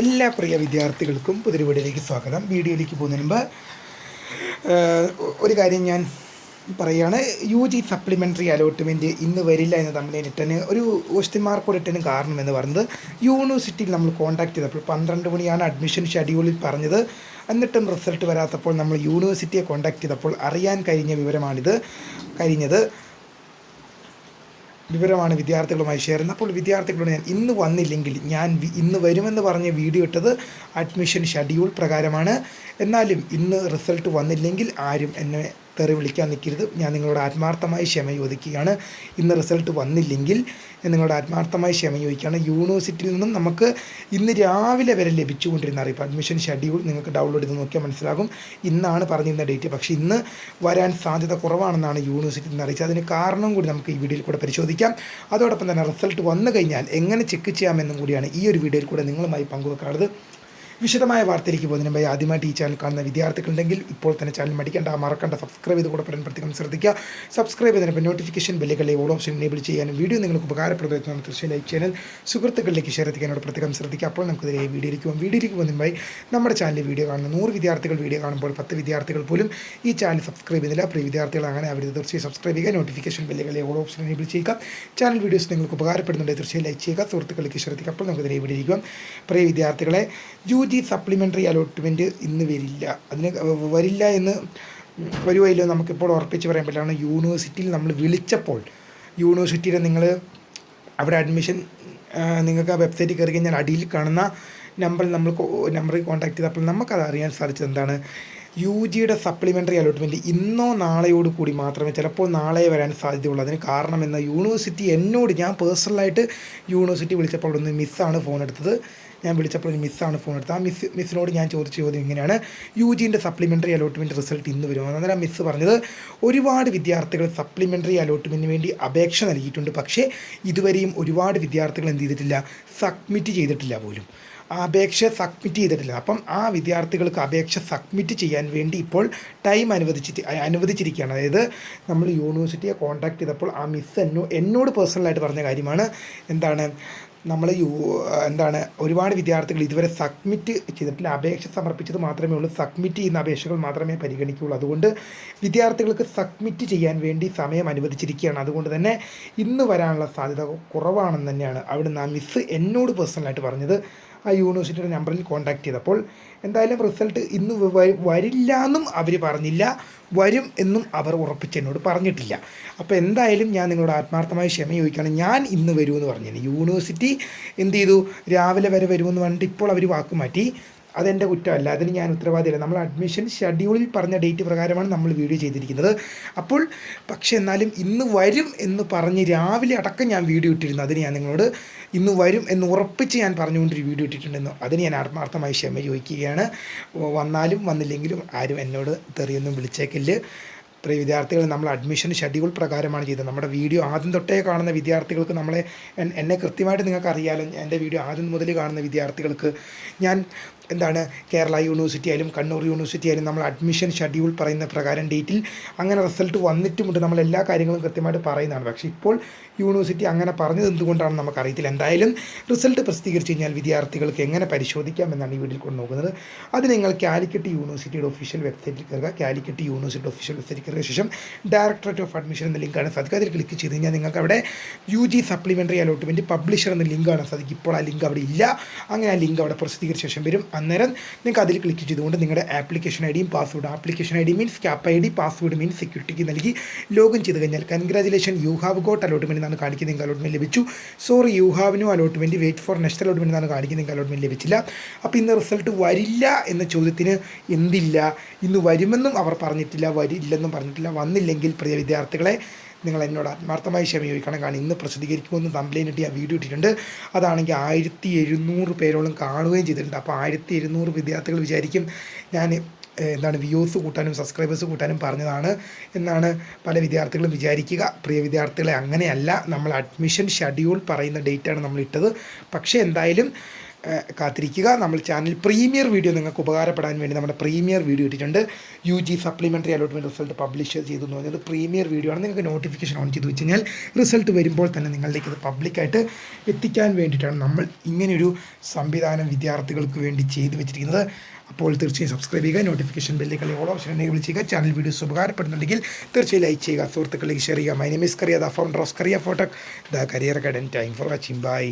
എല്ലാ പ്രിയ വിദ്യാർത്ഥികൾക്കും പുതിയൊരു വീഡിയോയിലേക്ക് സ്വാഗതം. വീഡിയോയിലേക്ക് പോകുന്നതിന് മുമ്പ് ഒരു കാര്യം ഞാൻ പറയുകയാണ് യു ജി സപ്ലിമെന്ററി അലോട്ട്മെന്റ് ഇന്ന് വരില്ല എന്ന് തമ്മിൽ ഇട്ടന് ഒരു ക്വസ്റ്റ്യൻ മാർക്കോട് ഇട്ടന് കാരണം എന്ന് പറഞ്ഞത് യൂണിവേഴ്സിറ്റിയിൽ നമ്മൾ കോൺടാക്ട് ചെയ്തപ്പോൾ പന്ത്രണ്ട് മണിയാണ് അഡ്മിഷൻ ഷെഡ്യൂളിൽ പറഞ്ഞത്. എന്നിട്ടും റിസൾട്ട് വരാത്തപ്പോൾ നമ്മൾ യൂണിവേഴ്സിറ്റിയെ കോൺടാക്ട് ചെയ്തപ്പോൾ അറിയാൻ കഴിഞ്ഞ വിവരമാണിത്. കഴിഞ്ഞത്. വിവരമാണ് വിദ്യാർത്ഥികളുമായി ഷെയർ ചെയ്യുന്നത്. അപ്പോൾ വിദ്യാർത്ഥികളോട് ഞാൻ ഇന്ന് വന്നില്ലെങ്കിൽ ഞാൻ ഇന്ന് വരുമെന്ന് പറഞ്ഞ് വീഡിയോ ഇട്ടത് അഡ്മിഷൻ ഷെഡ്യൂൾ പ്രകാരമാണ്. എന്നാലും ഇന്ന് റിസൾട്ട് വന്നില്ലെങ്കിൽ ആരും എന്നെ തെറി വിളിക്കാൻ നിൽക്കരുത്. ഞാൻ നിങ്ങളോട് ആത്മാർത്ഥമായി ക്ഷമ ചോദിക്കുകയാണ്. ഇന്ന് റിസൾട്ട് വന്നില്ലെങ്കിൽ നിങ്ങളോട് ആത്മാർത്ഥമായി ക്ഷമ ചോദിക്കുകയാണ്. യൂണിവേഴ്സിറ്റിയിൽ നിന്നും നമുക്ക് ഇന്ന് രാവിലെ വരെ ലഭിച്ചുകൊണ്ടിരുന്ന അറിയിപ്പ് അഡ്മിഷൻ ഷെഡ്യൂൾ നിങ്ങൾക്ക് ഡൗൺലോഡ് ചെയ്ത് നോക്കിയാൽ മനസ്സിലാകും. ഇന്നാണ് പറഞ്ഞിരുന്ന ഡേറ്റ്. പക്ഷേ ഇന്ന് വരാൻ സാധ്യത കുറവാണെന്നാണ് യൂണിവേഴ്സിറ്റിയിൽ നിന്ന് അറിയിച്ചത്. അതിന് കാരണം കൂടി നമുക്ക് ഈ വീഡിയോയിൽ കൂടെ പരിശോധിക്കാം. അതോടൊപ്പം തന്നെ റിസൾട്ട് വന്നു കഴിഞ്ഞാൽ എങ്ങനെ ചെക്ക് ചെയ്യാമെന്നും കൂടിയാണ് ഈ ഒരു വീഡിയോയിൽ കൂടെ നിങ്ങളുമായി പങ്കുവെക്കാറുള്ളത്. വിശദമായ വാർത്തയിലേക്ക് പോകുന്നതിന് മുമ്പ് ആദ്യമായിട്ട് ഈ ചാനൽ കാണുന്ന വിദ്യാർത്ഥികളുണ്ടെങ്കിൽ ഇപ്പോൾ തന്നെ ചാനൽ മടിക്കേണ്ട മറക്കേണ്ട സബ്സ്ക്രൈബ് ചെയ്ത് കൂടെ പറയാൻ പ്രത്യേകം ശ്രദ്ധിക്കുക. സബ്സ്ക്രൈബ് ചെയ്തതിന് നോട്ടിഫിക്കേഷൻ ബെല്ലുകളെ ഓൾ ഓപ്ഷൻ എനേബിൾ ചെയ്യാനും വീഡിയോ നിങ്ങൾക്ക് ഉപകാരപ്രദമായിട്ടുള്ള തീർച്ചയായും ലൈക്ക് ചാനൽ സുഹൃത്തുക്കളിലേക്ക് ഷെയർ എത്തിക്കാനോട് പ്രത്യേകം ശ്രദ്ധിക്കുക. അപ്പോൾ നമുക്ക് ഇതിലെ വീഡിയോയിലേക്ക് പോകും. വീഡിയോയിലേക്ക് പോകുന്നതിനായി നമ്മുടെ ചാനലിൽ വീഡിയോ കാണുന്ന നൂറ് വിദ്യാർത്ഥികൾ വീഡിയോ കാണുമ്പോൾ പത്ത് വിദ്യാർത്ഥികൾ പോലും ഈ ചാനൽ സബ്സ്ക്രൈബ് ചെയ്തില്ല പ്രിയ വിദ്യാർത്ഥികൾ അങ്ങനെ അവർ തീർച്ചയായും സബ്സ്ക്രൈബ് ചെയ്യുക. നോട്ടിഫിക്കേഷൻ ബെല്ലുകളെ ഓൾ ഓപ്ഷൻ എനേബിൾ ചെയ്യുക. ചാനൽ വീഡിയോസ് നിങ്ങൾക്ക് ഉപകാരപ്പെടുന്നുണ്ടെങ്കിൽ തീർച്ചയായും ലൈക്ക് ചെയ്യുക. സുഹൃത്തുക്കളിലേക്ക് ശ്രദ്ധിക്കുക അപ്പോൾ നമുക്ക് ഇതിലെ വീഡിയോ പ്രിയ വിദ്യാർത്ഥികളെ യു ജി സപ്ലിമെന്ററി അലോട്ട്മെന്റ് ഇന്ന് വരില്ല. അതിന് വരില്ല എന്ന് വരുമല്ലോ നമുക്കിപ്പോൾ ഉറപ്പിച്ച് പറയാൻ പറ്റില്ല. യൂണിവേഴ്സിറ്റിയിൽ നമ്മൾ വിളിച്ചപ്പോൾ യൂണിവേഴ്സിറ്റിയുടെ നിങ്ങൾ അവിടെ അഡ്മിഷൻ നിങ്ങൾക്ക് ആ വെബ്സൈറ്റിൽ കയറി കഴിഞ്ഞാൽ അടിയിൽ കാണുന്ന നമ്പർ നമ്മൾ നമ്പറിൽ കോൺടാക്ട് ചെയ്തപ്പോൾ നമുക്കത് അറിയാൻ സാധിച്ചത് എന്താണ്? യു ജിയുടെ സപ്ലിമെന്ററി അലോട്ട്മെന്റ് ഇന്നോ നാളെയോട് കൂടി മാത്രമേ ചിലപ്പോൾ നാളെ വരാൻ സാധ്യതയുള്ളൂ. അതിന് കാരണം എന്ന യൂണിവേഴ്സിറ്റി എന്നോട് ഞാൻ പേഴ്സണലായിട്ട് യൂണിവേഴ്സിറ്റി വിളിച്ചപ്പോൾ നിന്ന് മിസ്സാണ് ഫോൺ എടുത്തത്. ഞാൻ വിളിച്ചപ്പോൾ ഒരു മിസ്സാണ് ഫോൺ എടുത്തത്. ആ മിസ് മിസ്സിനോട് ഞാൻ ചോദിച്ച ചോദ്യം ഇങ്ങനെയാണ്. യു ജിന്റെ സപ്ലിമെന്ററി അലോട്ട്മെന്റ് റിസൾട്ട് ഇന്ന് വരുമോ? അന്നേരം മിസ്സ് പറഞ്ഞത് ഒരുപാട് വിദ്യാർത്ഥികൾ സപ്ലിമെന്ററി അലോട്ട്മെന്റിന് വേണ്ടി അപേക്ഷ നൽകിയിട്ടുണ്ട്. പക്ഷേ ഇതുവരെയും ഒരുപാട് വിദ്യാർത്ഥികൾ എന്ത് ചെയ്തിട്ടില്ല? സബ്മിറ്റ് ചെയ്തിട്ടില്ല പോലും. അപേക്ഷ സബ്മിറ്റ് ചെയ്തിട്ടില്ല. അപ്പം ആ വിദ്യാർത്ഥികൾക്ക് അപേക്ഷ സബ്മിറ്റ് ചെയ്യാൻ വേണ്ടി ഇപ്പോൾ ടൈം അനുവദിച്ചിട്ട് അനുവദിച്ചിരിക്കുകയാണ്. അതായത് നമ്മൾ യൂണിവേഴ്സിറ്റിയെ കോൺടാക്ട് ചെയ്തപ്പോൾ ആ മിസ് എന്നോ എന്നോട് പേഴ്സണലായിട്ട് പറഞ്ഞ കാര്യമാണ്. എന്താണ്? നമ്മൾ യു എന്താണ്? ഒരുപാട് വിദ്യാർത്ഥികൾ ഇതുവരെ സബ്മിറ്റ് ചെയ്തിട്ടില്ല. അപേക്ഷ സമർപ്പിച്ചത് മാത്രമേ ഉള്ളൂ. സബ്മിറ്റ് ചെയ്യുന്ന അപേക്ഷകൾ മാത്രമേ പരിഗണിക്കുകയുള്ളൂ. അതുകൊണ്ട് വിദ്യാർത്ഥികൾക്ക് സബ്മിറ്റ് ചെയ്യാൻ വേണ്ടി സമയം അനുവദിച്ചിരിക്കുകയാണ്. അതുകൊണ്ട് തന്നെ ഇന്ന് വരാനുള്ള സാധ്യത കുറവാണെന്ന് തന്നെയാണ് അവിടുന്ന് ആ മിസ് എന്നോട് പേഴ്സണലായിട്ട് പറഞ്ഞത്. ആ യൂണിവേഴ്സിറ്റിയുടെ നമ്പറിൽ കോൺടാക്ട് ചെയ്തപ്പോൾ എന്തായാലും റിസൾട്ട് ഇന്ന് വരില്ല എന്നും അവർ പറഞ്ഞില്ല വരും എന്നും അവർ ഉറപ്പിച്ച് എന്നോട് പറഞ്ഞിട്ടില്ല. അപ്പോൾ എന്തായാലും ഞാൻ നിങ്ങളോട് ആത്മാർത്ഥമായി ക്ഷമ ചോദിക്കുകയാണ്. ഞാൻ ഇന്ന് വരുമെന്ന് പറഞ്ഞു യൂണിവേഴ്സിറ്റി എന്ത് ചെയ്തു? രാവിലെ വരെ വരുമെന്ന് പറഞ്ഞിട്ട് ഇപ്പോൾ അവർ വാക്ക് മാറ്റി. അതെന്റെ കുറ്റമല്ല. അതിന് ഞാൻ ഉത്തരവാദിയല്ല. നമ്മൾ അഡ്മിഷൻ ഷെഡ്യൂളിൽ പറഞ്ഞ ഡേറ്റ് പ്രകാരമാണ് നമ്മൾ വീഡിയോ ചെയ്തിരിക്കുന്നത്. അപ്പോൾ പക്ഷേ എന്നാലും ഇന്ന് വരും എന്ന് പറഞ്ഞ് രാവിലെ അടക്കം ഞാൻ വീഡിയോ ഇട്ടിരുന്നു. അതിന് ഞാൻ നിങ്ങളോട് ഇന്ന് വരും എന്ന് ഉറപ്പിച്ച് ഞാൻ പറഞ്ഞുകൊണ്ടൊരു വീഡിയോ ഇട്ടിട്ടുണ്ടെന്നോ അതിന് ഞാൻ ആത്മാർത്ഥമായി ക്ഷമ ചോദിക്കുകയാണ്. വന്നാലും വന്നില്ലെങ്കിലും ആരും എന്നോട് തെറിയൊന്നും വിളിച്ചേക്കില്ല. ഇത്രയും വിദ്യാർത്ഥികൾ നമ്മൾ അഡ്മിഷൻ ഷെഡ്യൂൾ പ്രകാരമാണ് ചെയ്തത്. നമ്മുടെ വീഡിയോ ആദ്യം തൊട്ടേ കാണുന്ന വിദ്യാർത്ഥികൾക്ക് നമ്മളെ എന്നെ കൃത്യമായിട്ട് നിങ്ങൾക്ക് അറിയാലോ എന്റെ വീഡിയോ ആദ്യം മുതൽ കാണുന്ന വിദ്യാർത്ഥികൾക്ക് ഞാൻ എന്താണ് കേരള യൂണിവേഴ്സിറ്റി ആയാലും കണ്ണൂർ യൂണിവേഴ്സിറ്റി ആയാലും നമ്മൾ അഡ്മിഷൻ ഷെഡ്യൂൾ പറയുന്ന പ്രകാരം ഡേറ്റിൽ അങ്ങനെ റിസൾട്ട് വന്നിട്ടുമുണ്ട്. നമ്മൾ എല്ലാ കാര്യങ്ങളും കൃത്യമായിട്ട് പറയുന്നതാണ്. പക്ഷേ ഇപ്പോൾ യൂണിവേഴ്സിറ്റി അങ്ങനെ പറഞ്ഞത് നമുക്ക് നമുക്കറിയത്തില്ല. എന്തായാലും റിസൾട്ട് പ്രസിദ്ധീകരിച്ച് കഴിഞ്ഞാൽ വിദ്യാർത്ഥികൾക്ക് എങ്ങനെ പരിശോധിക്കാം എന്നാണ് ഈ വീട്ടിൽ കൊണ്ട് നോക്കുന്നത്. അത് നിങ്ങൾ കാലിക്കറ്റ് യൂണിവേഴ്സിറ്റിയുടെ ഒഫീഷ്യൽ വെബ്സൈറ്റിൽ കയറുക. കാലിക്കറ്റ് യൂണിവേഴ്സിറ്റി ഒഫീഷ്യൽ വെബ്സൈറ്റിൽ കയറിയ ശേഷം ഡയറക്ടറേറ്റ് ഓഫ് അഡ്മിഷൻ എന്ന ലിങ്കാണ് സാധിക്കുക അതിൽ ക്ലിക്ക് ചെയ്ത് കഴിഞ്ഞാൽ നിങ്ങൾക്ക് അവിടെ U G supplementary allotment publisher എന്ന ലിങ്കാണ് സാധിക്കും ഇപ്പോൾ ആ ലിങ്ക് അവിടെ ഇല്ല. അങ്ങനെ ആ ലിങ്ക് അവിടെ പ്രസിദ്ധീകരിച്ച ശേഷം വരും. അന്നേരം നിങ്ങൾക്ക് അതിൽ ക്ലിക്ക് ചെയ്തുകൊണ്ട് നിങ്ങളുടെ ആപ്ലിക്കേഷൻ ഐ ഡിയും password application I D means cap I D password means സെക്യൂരിറ്റിക്ക് നൽകി ലോഗിൻ ചെയ്ത് കഴിഞ്ഞാൽ congratulation you have got allotment എന്നാണ് കാണിക്കുന്നത് നിങ്ങൾക്ക് അലോട്ട്മെന്റ് ലഭിച്ചു. Sorry you have no allotment wait for next allotment എന്നാണ് കാണിക്കുന്നത് നിങ്ങൾക്ക് അലോട്ട്മെന്റ് ലഭിച്ചില്ല. അപ്പോൾ ഇന്ന് റിസൾട്ട് വരില്ല എന്ന ചോദ്യത്തിന് എന്തില്ല? ഇന്ന് വരുമെന്നും അവർ പറഞ്ഞിട്ടില്ല വരില്ലെന്നും പറഞ്ഞിട്ടില്ല വന്നില്ലെങ്കിൽ പ്രിയ വിദ്യാർത്ഥികളെ നിങ്ങൾ എന്നോട് ആത്മാർത്ഥമായി ക്ഷമ ചോദിക്കണം. കാരണം ഇന്ന് പ്രസിദ്ധീകരിക്കുമെന്ന് തമ്പ്ലൈൻ ഇട്ട് ആ വീഡിയോ ഇട്ടിട്ടുണ്ട്. അതാണെങ്കിൽ ആയിരത്തി എഴുന്നൂറ് പേരോളം കാണുകയും ചെയ്തിട്ടുണ്ട്. അപ്പോൾ ആയിരത്തി എഴുന്നൂറ് വിദ്യാർത്ഥികൾ വിചാരിക്കും ഞാൻ എന്താണ് വ്യൂസ് കൂട്ടാനും സബ്സ്ക്രൈബേഴ്സ് കൂട്ടാനും പറഞ്ഞതാണ് എന്നാണ് പല വിദ്യാർത്ഥികളും വിചാരിക്കുക. പ്രിയ വിദ്യാർത്ഥികളെ അങ്ങനെയല്ല. നമ്മൾ അഡ്മിഷൻ ഷെഡ്യൂൾ പറയുന്ന ഡേറ്റാണ് നമ്മൾ ഇട്ടത്. പക്ഷേ എന്തായാലും കാത്തിരിക്കുക. നമ്മൾ ചാനൽ പ്രീമിയർ വീഡിയോ നിങ്ങൾക്ക് ഉപകാരപ്പെടാൻ വേണ്ടി നമ്മുടെ പ്രീമിയർ വീഡിയോ ഇട്ടിട്ടുണ്ട്. U G supplementary allotment result publish ചെയ്തു എന്ന് പറഞ്ഞത് പ്രീമിയർ വീഡിയോ ആണ്. നിങ്ങൾക്ക് നോട്ടിഫിക്കേഷൻ ഓൺ ചെയ്ത് വെച്ച് കഴിഞ്ഞാൽ റിസൾട്ട് വരുമ്പോൾ തന്നെ നിങ്ങളിലേക്ക് ഇത് പബ്ലിക്കായിട്ട് എത്തിക്കാൻ വേണ്ടിയിട്ടാണ് നമ്മൾ ഇങ്ങനെയൊരു സംവിധാനം വിദ്യാർത്ഥികൾക്ക് വേണ്ടി ചെയ്തു വെച്ചിരിക്കുന്നത്. അപ്പോൾ തീർച്ചയായും സബ്സ്ക്രൈബ് ചെയ്യുക നോട്ടിഫിക്കേഷൻ ബെല്ലിൽ ഓൾ ഓപ്ഷൻ എനേബിൾ ചെയ്യുക. ചാനൽ വീഡിയോസ് ഉപകാരപ്പെടുന്നുണ്ടെങ്കിൽ തീർച്ചയായും ലൈക്ക് ചെയ്യുക. സുഹൃത്തുക്കളിലേക്ക് ഷെയർ ചെയ്യുക. My name is Kariya the founder of Kariya photo the career academy time for watching bye